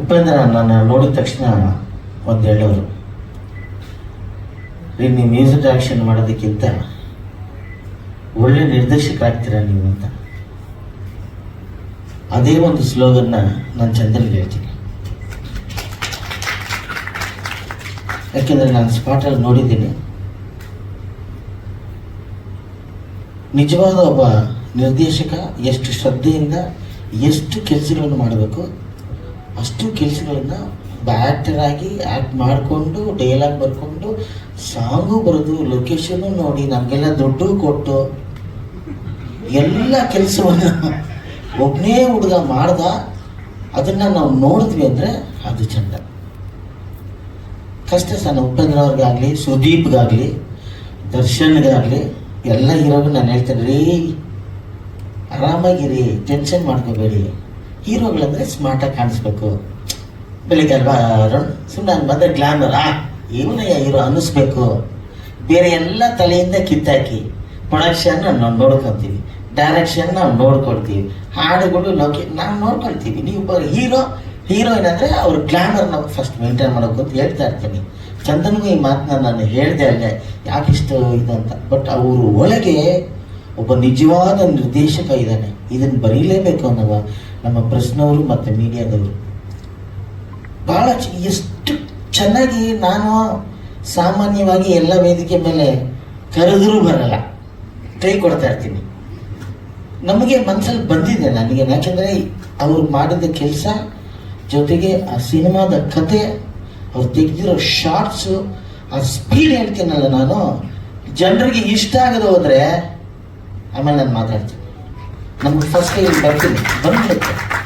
ಉಪೇಂದ್ರ ನಾನು ನೋಡಿದ ತಕ್ಷಣ ಒಂದು ಹೇಳೋರು ನೀವು ಮ್ಯೂಸಿಕ್ ಡೈರೆಕ್ಷನ್ ಮಾಡೋದಕ್ಕಿಂತ ಒಳ್ಳೆ ನಿರ್ದೇಶಕರಾಗ್ತೀರಾ ನೀವು ಅಂತ. ಅದೇ ಒಂದು ಸ್ಲೋಗನ್ನ ನಾನು ಚಂದನ್ಗೆ ಹೇಳ್ತೀನಿ. ಯಾಕೆಂದರೆ ನಾನು ಸ್ಪಾಟಲ್ಲಿ ನೋಡಿದ್ದೀನಿ. ನಿಜವಾದ ಒಬ್ಬ ನಿರ್ದೇಶಕ ಎಷ್ಟು ಶ್ರದ್ಧೆಯಿಂದ ಎಷ್ಟು ಕೆಲಸಗಳನ್ನು ಮಾಡಬೇಕು ಅಷ್ಟು ಕೆಲಸಗಳನ್ನು ಆಗಿ ಆ್ಯಕ್ಟ್ ಮಾಡಿಕೊಂಡು ಡೈಲಾಗ್ ಬರ್ಕೊಂಡು ಸಾಂಗು ಬರೆದು ಲೊಕೇಶನ್ನು ನೋಡಿ, ನಮಗೆಲ್ಲ ದುಡ್ಡು ಕೊಟ್ಟು, ಎಲ್ಲ ಕೆಲಸವನ್ನು ಒಬ್ಬನೇ ಹುಡುಗ ಮಾಡ್ದ, ಅದನ್ನು ನಾವು ನೋಡಿದ್ವಿ ಅಂದರೆ ಅದು ಚಂದ. ಕಷ್ಟ ಸಣ್ಣ ಉಪೇಂದ್ರ ಅವ್ರಿಗಾಗಲಿ ಸುದೀಪ್ಗಾಗಲಿ, ದರ್ಶನ್ಗಾಗಲಿ, ಎಲ್ಲ ಹೀರೋಗೂ ನಾನು ಹೇಳ್ತೇನೆ, ರೀ, ಆರಾಮಾಗಿರಿ ಟೆನ್ಷನ್ ಮಾಡ್ಕೋಬೇಡಿ. ಹೀರೋಗಳಂದ್ರೆ ಸ್ಮಾರ್ಟಾಗಿ ಕಾಣಿಸ್ಬೇಕು. ಬೆಳಿಗ್ಗೆ ಅಲ್ವಾ ಸುಮ್ಮನೆ ನಾನು ಬಂದರೆ ಗ್ಲಾಮರ್ ಆ? ಇವನಯ್ಯ ಹೀರೋ, ಅನ್ನಿಸ್ಬೇಕು. ಬೇರೆ ಎಲ್ಲ ತಲೆಯಿಂದ ಕಿತ್ತಾಕಿ. ಪ್ರೊಡಕ್ಷನ್ ನಾವು ನೋಡ್ಕೊತೀವಿ. ಡೈರೆಕ್ಷನ್ ನಾವು ನೋಡ್ಕೊಳ್ತೀವಿ. ಹಾಡುಗಳು ಲೋಕೆ ನಾವು ನೋಡ್ಕೊಳ್ತೀವಿ. ನೀವು ಹೀರೋ, ಹೀರೋಯಿನ್ ಅಂದರೆ ಅವ್ರ ನಾವು ಫಸ್ಟ್ ಮೇಂಟೈನ್ ಮಾಡೋಕೆ ಅಂತ ಹೇಳ್ತಾ ಇರ್ತೀನಿ. ಚಂದನ್ಗೂ ಈ ಮಾತನ್ನ ನಾನು ಹೇಳಿದೆ ಅಲ್ಲೇ. ಯಾಕಿಷ್ಟು ಇದು ಅಂತ. ಬಟ್ ಅವರು ಒಳಗೆ ಒಬ್ಬ ನಿಜವಾದ ನಿರ್ದೇಶಕ ಇದ್ದಾನೆ. ಇದನ್ನು ಬರೀಲೇಬೇಕು ಅನ್ನುವ ನಮ್ಮ ಪ್ರಶ್ನವರು ಮತ್ತು ಮೀಡಿಯಾದವರು. ಭಾಳ ಎಷ್ಟು ಚೆನ್ನಾಗಿ ನಾನು ಸಾಮಾನ್ಯವಾಗಿ ಎಲ್ಲ ವೇದಿಕೆ ಮೇಲೆ ಕರೆದರೂ ಬರಲ್ಲ. ಕೈ ಕೊಡ್ತಾ ಇರ್ತೀನಿ. ನಮಗೆ ಮನಸ್ಸಲ್ಲಿ ಬಂದಿದೆ ನನಗೆ. ಯಾಕೆಂದರೆ ಅವ್ರು ಮಾಡಿದ ಕೆಲಸ ಜೊತೆಗೆ ಆ ಸಿನಿಮಾದ ಕತೆ, ಅವ್ರು ತೆಗೆದಿರೋ ಶಾರ್ಟ್ಸು ಆ ಸ್ಪೀಡ್ ಹೇಳ್ತೀನಲ್ಲ ನಾನು. ಜನರಿಗೆ ಇಷ್ಟ ಆಗದೆ ಹೋದರೆ ಆಮೇಲೆ ನಾನು ಮಾತಾಡ್ತೀನಿ. ನಮ್ಗೆ ಫಸ್ಟ್ ಇಲ್ಲಿ ಬರ್ತೀನಿ. ಬಂದ್ಬಿಡುತ್ತೆ.